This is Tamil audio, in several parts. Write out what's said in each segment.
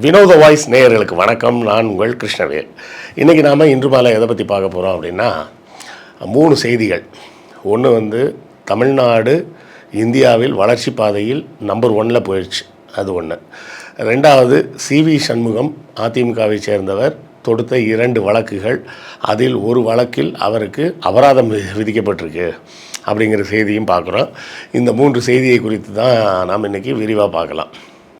வினோத வாய்ஸ் நேயர்களுக்கு வணக்கம். நான் உங்கள் கிருஷ்ணவேல். இன்றைக்கி நாம் இன்று மாலை எதை பற்றி பார்க்க போகிறோம் அப்படின்னா மூணு செய்திகள். ஒன்று வந்து தமிழ்நாடு இந்தியாவில் வளர்ச்சி பாதையில் நம்பர் ஒன்னில் போயிடுச்சு. அது ஒன்று ரெண்டாவது சிவி சண்முகம் அதிமுகவை சேர்ந்தவர் தொடுத்த இரண்டு வழக்குகள் அதில் ஒரு வழக்கில் அவருக்கு அபராதம் வி- விதிக்கப்பட்டிருக்கு அப்படிங்கிற செய்தியும் பார்க்குறோம். இந்த மூன்று செய்தியை குறித்து தான் நாம் இன்றைக்கி விரிவாக பார்க்கலாம்.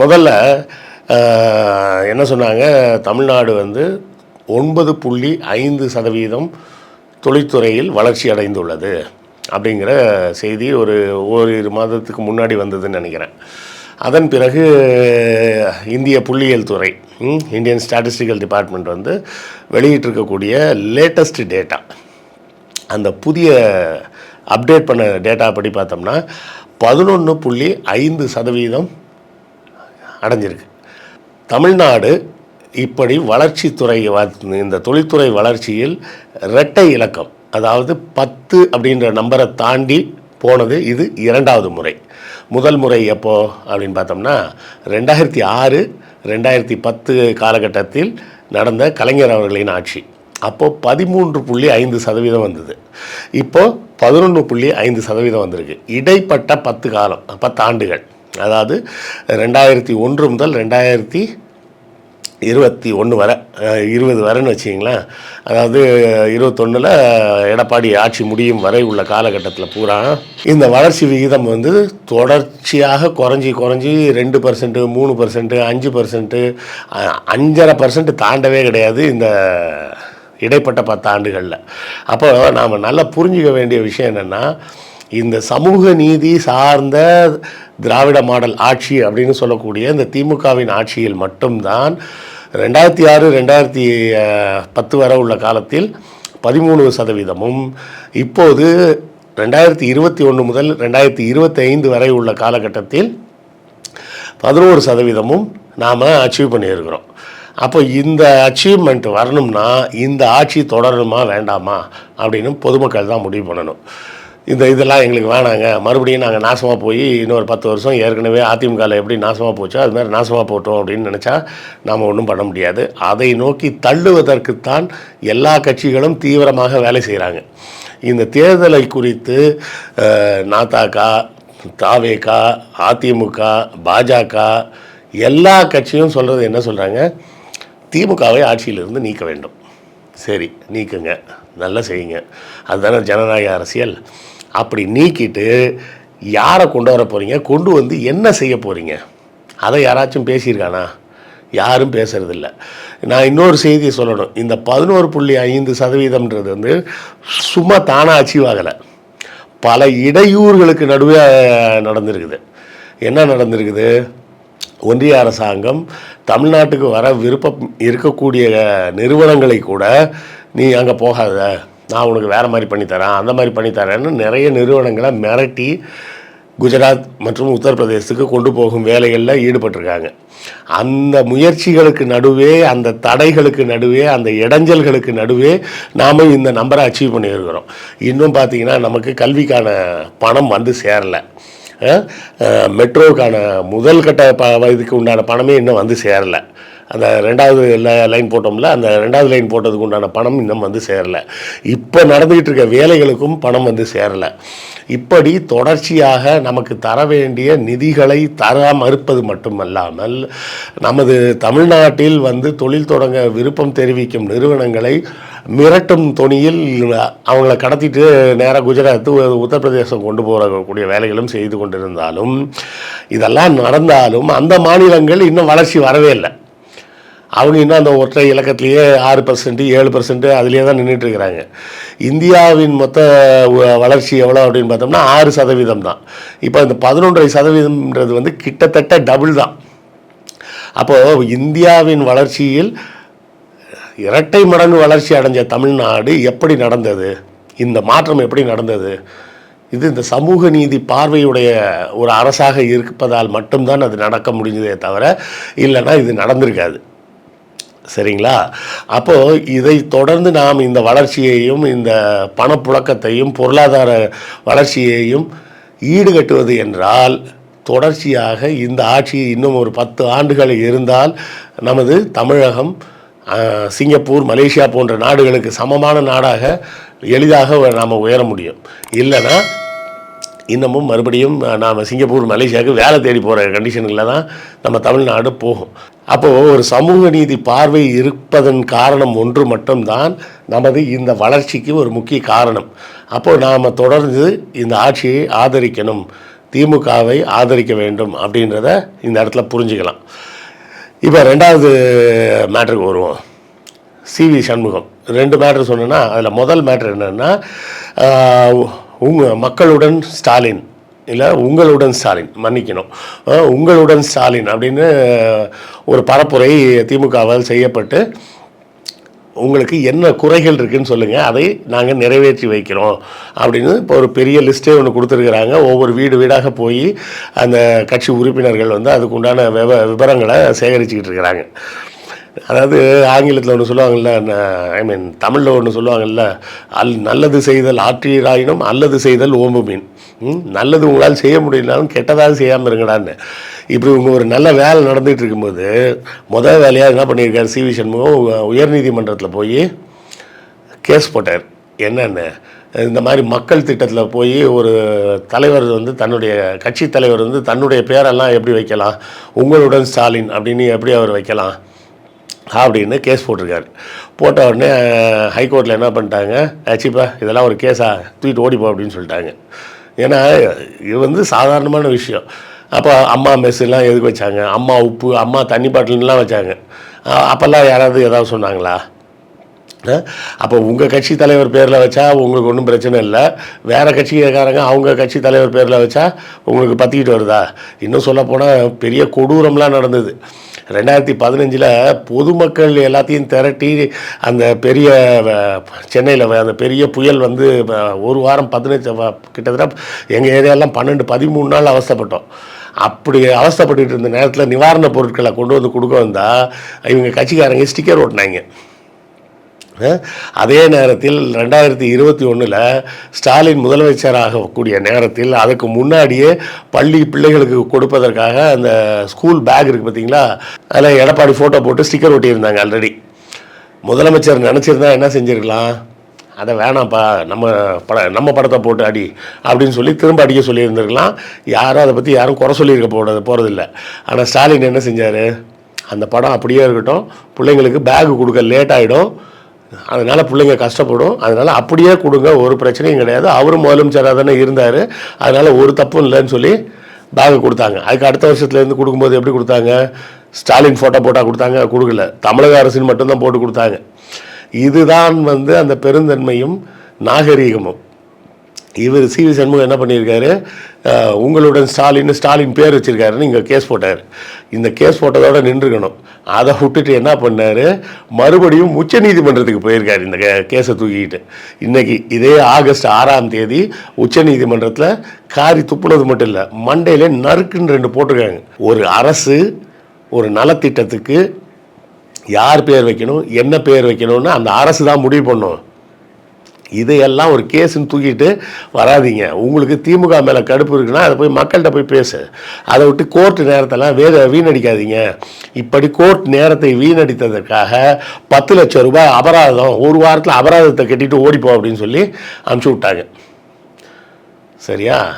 முதல்ல என்ன சொன்னாங்க? தமிழ்நாடு வந்து ஒன்பது புள்ளி ஐந்து சதவீதம் தொழில்துறையில் வளர்ச்சி அடைந்துள்ளது அப்படிங்கிற செய்தி ஒரு ஓரிரு மாதத்துக்கு முன்னாடி வந்ததுன்னு நினைக்கிறேன். அதன் பிறகு இந்திய புள்ளியியல் துறை இந்தியன் ஸ்டாட்டிஸ்டிக்கல் டிபார்ட்மெண்ட் வந்து வெளியிட்டிருக்கக்கூடிய லேட்டஸ்ட் டேட்டா. அந்த புதிய அப்டேட் பண்ண டேட்டா படி பார்த்தோம்னா பதினொன்று புள்ளி ஐந்து சதவீதம் அடைஞ்சிருக்கு. தமிழ்நாடு இப்படி வளர்ச்சித்துறை வ- இந்த தொழில்துறை வளர்ச்சியில் இரட்டை இலக்கம். அதாவது பத்து அப்படின்ற நம்பரை தாண்டி போனது இது இரண்டாவது முறை. முதல் முறை எப்போ அப்படின்னு பார்த்தோம்னா ரெண்டாயிரத்தி ஆறு ரெண்டாயிரத்தி பத்து காலகட்டத்தில் நடந்த கலைஞர் அவர்களின் ஆட்சி. அப்போது பதிமூன்று புள்ளி ஐந்து சதவீதம் வந்தது. இப்போது பதினொன்று புள்ளி ஐந்து சதவீதம் வந்திருக்கு. இடைப்பட்ட பத்து காலம் பத்து ஆண்டுகள் அதாவது ரெண்டாயிரத்தி ஒன்று முதல் ரெண்டாயிரத்தி இருபத்தி ஒன்று வரை இருபது வரைன்னு வச்சிங்களேன் அதாவது இருபத்தொன்னில் எடப்பாடி ஆட்சி முடியும் வரை உள்ள காலகட்டத்தில் பூரா இந்த வளர்ச்சி விகிதம் வந்து தொடர்ச்சியாக குறைஞ்சி குறைஞ்சி ரெண்டு பர்சன்ட்டு மூணு பர்சன்ட்டு அஞ்சு பர்சன்ட்டு அஞ்சரை பர்சன்ட் தாண்டவே கிடையாது இந்த இடைப்பட்ட பத்து ஆண்டுகளில் அப்போ நாம் நல்லா புரிஞ்சுக்க வேண்டிய விஷயம் என்னென்னா இந்த சமூக நீதி சார்ந்த திராவிட மாடல் ஆட்சி அப்படின்னு சொல்லக்கூடிய இந்த திமுகவின் ஆட்சியில் மட்டும்தான் ரெண்டாயிரத்தி ஆறு ரெண்டாயிரத்தி பத்து வரை உள்ள காலத்தில் பதிமூணு சதவீதமும். இப்போது ரெண்டாயிரத்தி இருபத்தி ஒன்று முதல் ரெண்டாயிரத்தி இருபத்தி ஐந்து வரை உள்ள காலகட்டத்தில் பதினோரு சதவீதமும் நாம் அச்சீவ் பண்ணியிருக்கிறோம். அப்போ இந்த அச்சீவ்மெண்ட் வரணும்னா இந்த ஆட்சி தொடரணுமா வேண்டாமா அப்படின்னு பொதுமக்கள் தான் முடிவு பண்ணணும். இந்த இதெல்லாம் எங்களுக்கு வேணாங்க. மறுபடியும் நாங்கள் நாசமாக போய் இன்னொரு பத்து வருஷம் ஏற்கனவே அதிமுகவில் எப்படி நாசமாக போச்சோ அது மாதிரி நாசமாக போட்டோம் அப்படின்னு நினச்சா நாம் ஒன்றும் பண்ண முடியாது. அதை நோக்கி தள்ளுவதற்குத்தான் எல்லா கட்சிகளும் தீவிரமாக வேலை செய்கிறாங்க இந்த தேர்தலை குறித்து நாத்தாக்கா தாவேகா அதிமுக பாஜக எல்லா கட்சியும் சொல்கிறது என்ன சொல்கிறாங்க திமுகவை ஆட்சியிலிருந்து நீக்க வேண்டும். சரி நீக்குங்க. நல்லா செய்யுங்க. அதுதானே ஜனநாயக அரசியல். அப்படி நீக்கிட்டு யாரை கொண்டு வர போகிறீங்க கொண்டு வந்து என்ன செய்ய போகிறீங்க அதை யாராச்சும் பேசியிருக்கானா? யாரும் பேசுகிறதில்ல நான் இன்னொரு செய்தியை சொல்லணும். இந்த பதினோரு புள்ளி ஐந்து சதவீதம்ன்றது வந்து சும்மா தானாக அச்சீவ் ஆகலை. பல இடையூறுகளுக்கு நடுவே நடந்திருக்குது. என்ன நடந்திருக்குது? ஒன்றிய அரசாங்கம் தமிழ்நாட்டுக்கு வர விருப்பம் இருக்கக்கூடிய நிறுவனங்களை கூட நீ அங்கே போகாத. நான் உனக்கு வேறு மாதிரி பண்ணித்தரேன் அந்த மாதிரி பண்ணித்தரேன்னு நிறைய நிறுவனங்களை மிரட்டி குஜராத் மற்றும் உத்தரப்பிரதேசத்துக்கு கொண்டு போகும் வேலைகளில் ஈடுபட்டிருக்காங்க. அந்த முயற்சிகளுக்கு நடுவே அந்த தடைகளுக்கு நடுவே அந்த இடைஞ்சல்களுக்கு நடுவே நாம் இந்த நம்பரை அச்சீவ் பண்ணியிருக்கிறோம். இன்னும் பார்த்தீங்கன்னா நமக்கு கல்விக்கான பணம் வந்து சேரலை. மெட்ரோக்கான மெட்ரோவுக்கான முதல் கட்ட ப இதுக்கு உண்டான பணமே இன்னும் வந்து சேரலை. அந்த ரெண்டாவது லைன் போட்டோம்ல அந்த ரெண்டாவது லைன் போட்டதுக்கு உண்டான பணம் இன்னும் வந்து சேரலை. இப்போ நடந்துக்கிட்டு இருக்க வேலைகளுக்கும் பணம் வந்து சேரலை. இப்படி தொடர்ச்சியாக நமக்கு தர வேண்டிய நிதிகளை தர மறுப்பது மட்டுமல்லாமல் நமது தமிழ்நாட்டில் வந்து தொழில் தொடங்க விருப்பம் தெரிவிக்கும் நிறுவனங்களை மிரட்டும் துணியில் அவங்கள கடத்திட்டு நேராக குஜராத் உத்தரப்பிரதேசம் கொண்டு போகக்கூடிய வேலைகளும் செய்து கொண்டிருந்தாலும் இதெல்லாம் நடந்தாலும் அந்த மாநிலங்கள் இன்னும் வளர்ச்சி வரவே இல்லை. அவங்க இன்னும் அந்த ஒற்றை இலக்கத்திலேயே ஆறு பர்சன்ட் ஏழு பர்சன்ட் அதுலேயே தான் நின்றுட்டு இருக்கிறாங்க இந்தியாவின் மொத்த வ- வளர்ச்சி எவ்வளோ அப்படின்னு பார்த்தோம்னா ஆறு சதவீதம் தான். இப்போ இந்த பதினொன்றரை சதவீதம்ன்றது வந்து கிட்டத்தட்ட டபுள் தான். அப்போது இந்தியாவின் வளர்ச்சியில் இரட்டை மடங்கு வளர்ச்சி அடைஞ்ச தமிழ்நாடு எப்படி நடந்தது? இந்த மாற்றம் எப்படி நடந்தது? இது இந்த சமூக நீதி பார்வையுடைய ஒரு அரசாக இருப்பதால் மட்டும்தான் அது நடக்க முடிஞ்சதே தவிர இல்லைன்னா இது நடந்திருக்காது. சரிங்களா? அப்போது இதை தொடர்ந்து நாம் இந்த வளர்ச்சியையும் இந்த பணப்புழக்கத்தையும் பொருளாதார வளர்ச்சியையும் ஈடுகட்டுவது என்றால் தொடர்ச்சியாக இந்த ஆட்சி இன்னும் ஒரு பத்து ஆண்டுகள் இருந்தால் நமது தமிழகம் சிங்கப்பூர் மலேசியா போன்ற நாடுகளுக்கு சமமான நாடாக எளிதாக நாம் உயர முடியும். இல்லைன்னா இன்னமும் மறுபடியும் நாம் சிங்கப்பூர் மலேசியாவுக்கு வேலை தேடி போகிற கண்டிஷன்களில் தான் நம்ம தமிழ்நாடு போகும். அப்போது ஒரு சமூக நீதி பார்வை இருப்பதன் காரணம் ஒன்று மட்டும்தான் நமது இந்த வளர்ச்சிக்கு ஒரு முக்கிய காரணம். அப்போது நாம் தொடர்ந்து இந்த ஆட்சியை ஆதரிக்கணும் திமுகவை ஆதரிக்க வேண்டும் அப்படின்றத இந்த இடத்துல புரிஞ்சுக்கலாம். இப்போ ரெண்டாவது மேட்ருக்கு வருவோம். சிவி சண்முகம். ரெண்டு மேட்ரு சொன்னேன்னா அதில் முதல் மேட்ரு என்னென்னா உங்கள் மக்களுடன் ஸ்டாலின் இல்லை உங்களுடன் ஸ்டாலின் மன்னிக்கணும். உங்களுடன் ஸ்டாலின் அப்படின்னு ஒரு பரப்புரை திமுகவால் செய்யப்பட்டு உங்களுக்கு என்ன குறைகள் இருக்குன்னு சொல்லுங்கள் அதை நாங்கள் நிறைவேற்றி வைக்கிறோம். அப்படின்னு இப்போ ஒரு பெரிய லிஸ்ட்டே ஒன்று கொடுத்துருக்குறாங்க. ஒவ்வொரு வீடு வீடாக போய் அந்த கட்சி உறுப்பினர்கள் வந்து அதுக்குண்டான விவ விவரங்களை சேகரிச்சுக்கிட்டு இருக்கிறாங்க. அதாவது ஆங்கிலத்தில் ஒன்று சொல்லுவாங்கல்ல ஐ மீன் தமிழில் ஒன்று சொல்லுவாங்கல்ல அல் நல்லது செய்தல் ஆற்றீராயினும் அல்லது செய்தல் ஓம்பு மீன். ம், நல்லது உங்களால் செய்ய முடியலனாலும் கெட்டதாக செய்யாமல் இருங்கடான்னு. இப்படி உங்கள் ஒரு நல்ல வேலை நடந்துகிட்டு இருக்கும்போது முதல் வேலையாக என்ன பண்ணியிருக்காரு? சி வி சண்முகம் உயர்நீதிமன்றத்தில் போய் கேஸ் போட்டார். என்னென்ன? இந்த மாதிரி மக்கள் திட்டத்தில் போய் ஒரு தலைவர் வந்து தன்னுடைய கட்சி தலைவர் வந்து தன்னுடைய பேரெல்லாம் எப்படி வைக்கலாம்? உங்களுடன் ஸ்டாலின் அப்படின்னு எப்படி அவர் வைக்கலாம்? அப்படின்னு கேஸ் போட்டிருக்காரு. போட்ட உடனே ஹைகோர்ட்டில் என்ன பண்ணிட்டாங்க? ஆச்சுப்பா இதெல்லாம் ஒரு கேஸா? தூக்கிட்டு ஓடிப்போம் அப்படின்னு சொல்லிட்டாங்க. ஏன்னா இது வந்து சாதாரணமான விஷயம். அப்போ அம்மா மெஸ்ஸெல்லாம் எதுக்கு வச்சாங்க? அம்மா உப்பு அம்மா தண்ணி பாட்டில்லாம் வச்சாங்க. அப்போல்லாம் யாராவது ஏதாவது சொன்னாங்களா? அப்போ உங்கள் கட்சி தலைவர் பேரில் வச்சா உங்களுக்கு ஒன்றும் பிரச்சனை இல்லை. வேறு கட்சிக்காரங்க அவங்க கட்சி தலைவர் பேரில் வச்சா உங்களுக்கு பற்றிக்கிட்டு வருதா? இன்னும் சொல்லப்போனால் பெரிய கொடூரம்லாம் நடந்தது. ரெண்டாயிரத்தி பதினஞ்சில் பொதுமக்கள் எல்லாத்தையும் திரட்டி அந்த பெரிய சென்னையில் அந்த பெரிய புயல் வந்து ஒரு வாரம் பதினஞ்சு கிட்டத்தட்ட எங்கள் ஏரியாலாம் பன்னெண்டு பதிமூணு நாள் அவஸ்தைப்பட்டோம். அப்படி அவஸ்தைப்பட்டுட்டு இருந்த நேரத்தில் நிவாரணப் பொருட்களை கொண்டு வந்து கொடுக்க வந்தால் இவங்க கட்சிக்காரங்க ஸ்டிக்கர் ஓட்டினாங்க. அதே நேரத்தில் ரெண்டாயிரத்தி இருபத்தி ஒன்றில் ஸ்டாலின் முதலமைச்சராக கூடிய நேரத்தில் அதுக்கு முன்னாடியே பள்ளி பிள்ளைகளுக்கு கொடுப்பதற்காக அந்த ஸ்கூல் பேக் இருக்குது பார்த்தீங்களா? அதில் எடப்பாடி ஃபோட்டோ போட்டு ஸ்டிக்கர் ஒட்டியிருந்தாங்க ஆல்ரெடி முதலமைச்சர் நினச்சிருந்தா என்ன செஞ்சுருக்கலாம்? அதை வேணாம்ப்பா நம்ம பட நம்ம படத்தை போட்டு அடி அப்படின்னு சொல்லி திரும்ப அடிக்க சொல்லியிருந்திருக்கலாம். யாரும் அதை பற்றி யாரும் குறை சொல்லியிருக்க போகிறது போகிறதில்ல ஆனால் ஸ்டாலின் என்ன செஞ்சார்? அந்த படம் அப்படியே இருக்கட்டும். பிள்ளைங்களுக்கு பேகு கொடுக்க லேட் ஆகிடும் அதனால் பிள்ளைங்க கஷ்டப்படும். அதனால் அப்படியே கொடுங்க ஒரு பிரச்சனையும் கிடையாது. அவரும் முதலமைச்சராக தானே இருந்தார். அதனால் ஒரு தப்பும் இல்லைன்னு சொல்லி பேகு கொடுத்தாங்க. அதுக்கு அடுத்த வருஷத்துலேருந்து கொடுக்கும்போது எப்படி கொடுத்தாங்க? ஸ்டாலின் ஃபோட்டோ போட்டால் கொடுத்தாங்க கொடுக்கல. தமிழக அரசின் மட்டும்தான் போட்டு கொடுத்தாங்க. இதுதான் வந்து அந்த பெருந்தன்மையும் நாகரீகமும். இவர் சி வி சண்முகம் என்ன பண்ணியிருக்காரு? உங்களுடன் ஸ்டாலின் ஸ்டாலின் பேர் வச்சிருக்காருன்னு இங்கே கேஸ் போட்டார். இந்த கேஸ் போட்டதோட நின்றுக்கணும். அதை விட்டுட்டு என்ன பண்ணார்? மறுபடியும் உச்ச நீதிமன்றத்துக்கு போயிருக்காரு இந்த கேஸை தூக்கிட்டு இன்றைக்கி இதே ஆகஸ்ட் ஆறாம் தேதி உச்ச நீதிமன்றத்தில் காரி துப்புனது மட்டும் இல்லை மண்டையில் நறுக்குன்னு ரெண்டு போட்டிருக்காங்க. ஒரு அரசு ஒரு நலத்திட்டத்துக்கு யார் பேர் வைக்கணும் என்ன பேர் வைக்கணும்னு அந்த அரசு தான் முடிவு பண்ணும். இதையெல்லாம் ஒரு கேஸுன்னு தூக்கிட்டு வராதீங்க. உங்களுக்கு திமுக மேலே கடுப்பு இருக்குன்னா அதை போய் மக்கள்கிட்ட போய் பேசு. அதை விட்டு கோர்ட் நேரத்தெல்லாம் வேற வீணடிக்காதீங்க. இப்படி கோர்ட் நேரத்தை வீணடித்ததற்காக பத்து லட்சம் ரூபாய் அபராதம் ஒரு வாரத்தில் அபராதத்தை கட்டிட்டு ஓடிப்போம் அப்படின்னு சொல்லி அனுப்பிச்சி விட்டாங்க. சரியா?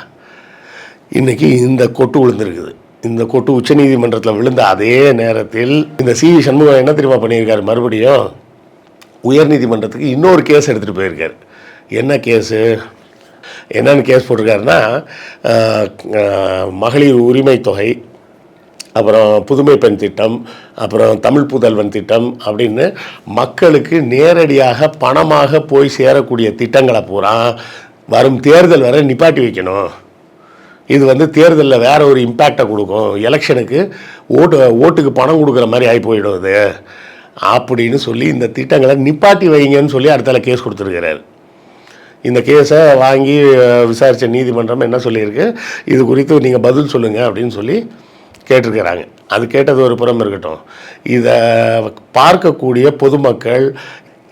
இன்னைக்கு இந்த கொட்டு விழுந்திருக்குது. இந்த கொட்டு உச்சநீதிமன்றத்தில் விழுந்த அதே நேரத்தில் இந்த சிவி சண்முகம் என்ன தெரியுமா பண்ணியிருக்காரு? மறுபடியும் உயர்நீதிமன்றத்துக்கு இன்னொரு கேஸ் எடுத்துகிட்டு போயிருக்காரு. என்ன கேஸு? என்னன்னு கேஸ் போட்டிருக்காருன்னா மகளிர் உரிமை தொகை அப்புறம் புதுமை பெண் திட்டம் அப்புறம் தமிழ் புதல்வன் திட்டம் அப்படின்னு மக்களுக்கு நேரடியாக பணமாக போய் சேரக்கூடிய திட்டங்களை பூரா வரும் தேர்தல் வரை நிப்பாட்டி வைக்கணும். இது வந்து தேர்தலில் வேற ஒரு இம்பேக்டை கொடுக்கும். எலெக்ஷனுக்கு ஓட்டு ஓட்டுக்கு பணம் கொடுக்குற மாதிரி ஆகி போயிடும் இது அப்படின்னு சொல்லி இந்த திட்டங்களை நிப்பாட்டி வைங்கன்னு சொல்லி அடுத்தால கேஸ் கொடுத்துருக்கிறார். இந்த கேஸை வாங்கி விசாரித்த நீதிமன்றம் என்ன சொல்லியிருக்கு? இது குறித்து நீங்கள் பதில் சொல்லுங்கள் அப்படின்னு சொல்லி கேட்டிருக்கிறாங்க. அது கேட்டது ஒரு புறம் இருக்கட்டும். இதை பார்க்கக்கூடிய பொதுமக்கள்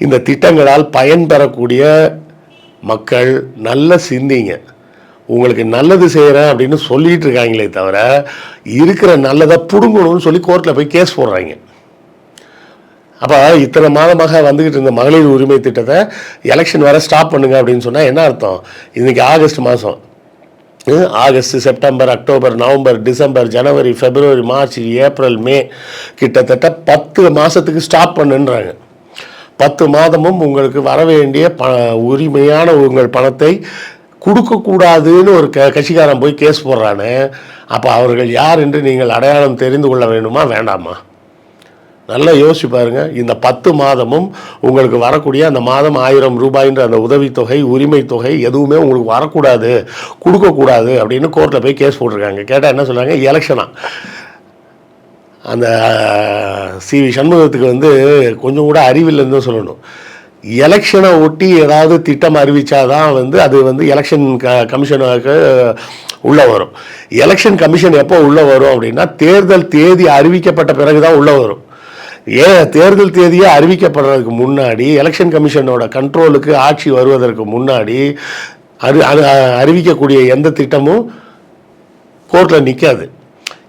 இந்த திட்டங்களால் பயன்பெறக்கூடிய மக்கள் நல்ல சிந்திங்க. உங்களுக்கு நல்லது செய்கிறேன் அப்படின்னு சொல்லிகிட்டு இருக்காங்களே தவிர இருக்கிற நல்லதை பிடுங்கணும்னு சொல்லி கோர்ட்டில் போய் கேஸ் போடுறாங்க. அப்போ இத்தனை மாதமாக வந்துக்கிட்டு இருந்த மகளிர் உரிமை திட்டத்தை எலெக்ஷன் வர ஸ்டாப் பண்ணுங்க அப்படின்னு சொன்னால் என்ன அர்த்தம்? இன்றைக்கி ஆகஸ்ட் மாதம் August September October November December ஜனவரி ஃபெப்ரவரி மார்ச் ஏப்ரல் மே கிட்டத்தட்ட பத்து மாதத்துக்கு ஸ்டாப் பண்ணுன்றாங்க. பத்து மாதமும் உங்களுக்கு வர வேண்டிய ப உரிமையான உங்கள் பணத்தை கொடுக்கக்கூடாதுன்னு ஒரு க கட்சிக்காரன் போய் கேஸ் போடுறானே. அப்போ அவர்கள் யார் என்று நீங்கள் அடையாளம் தெரிந்து கொள்ள வேண்டுமா? வேண்டாமா? நல்லா யோசிச்சு பாருங்கள் இந்த பத்து மாதமும் உங்களுக்கு வரக்கூடிய அந்த மாதம் ஆயிரம் ரூபாய்ன்ற அந்த உதவித்தொகை உரிமை தொகை எதுவுமே உங்களுக்கு வரக்கூடாது கொடுக்கக்கூடாது அப்படின்னு கோர்ட்டில் போய் கேஸ் போட்டிருக்காங்க. கேட்டால் என்ன சொல்கிறாங்க எலெக்ஷனாக அந்த சி வி சண்முகத்துக்கு வந்து கொஞ்சம் கூட அறிவில்லைன்னு தான் சொல்லணும். எலெக்ஷனை ஒட்டி ஏதாவது திட்டம் அறிவித்தாதான் வந்து அது வந்து எலெக்ஷன் க கமிஷனுக்கு உள்ளே வரும். எலெக்ஷன் கமிஷன் எப்போ உள்ளே வரும் அப்படின்னா தேர்தல் தேதி அறிவிக்கப்பட்ட பிறகு தான் உள்ளே வரும். ஏன் தேர்தல் தேதியே அறிவிக்கப்படுறதுக்கு முன்னாடி எலெக்ஷன் கமிஷனோட கண்ட்ரோலுக்கு ஆட்சி வருவதற்கு முன்னாடி அறி அது அறிவிக்கக்கூடிய எந்த திட்டமும் கோர்ட்டில் நிற்காது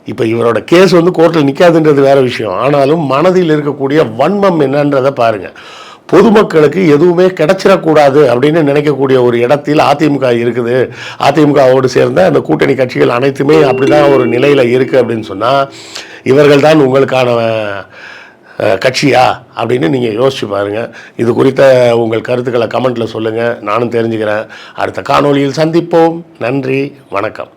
இப்போ இவரோட கேஸ் வந்து கோர்ட்டில் நிற்காதுன்றது வேற விஷயம். ஆனாலும் மனதில் இருக்கக்கூடிய வன்மம் என்னன்றதை பாருங்கள் பொதுமக்களுக்கு எதுவுமே கிடைச்சிடக்கூடாது அப்படின்னு நினைக்கக்கூடிய ஒரு இடத்தில் அதிமுக இருக்குது. அதிமுகவோடு சேர்ந்த அந்த கூட்டணி கட்சிகள் அனைத்துமே அப்படிதான் ஒரு நிலையில் இருக்குது அப்படின்னு சொன்னால் இவர்கள் தான் உங்களுக்கான கட்சியா அப்படின்னு நீங்கள் யோசிச்சு பாருங்கள் இது குறித்த உங்கள் கருத்துக்களை கமெண்ட்டில் சொல்லுங்கள் நானும் தெரிஞ்சுக்கிறேன். அடுத்த காணொளியில் சந்திப்போம். நன்றி. வணக்கம்.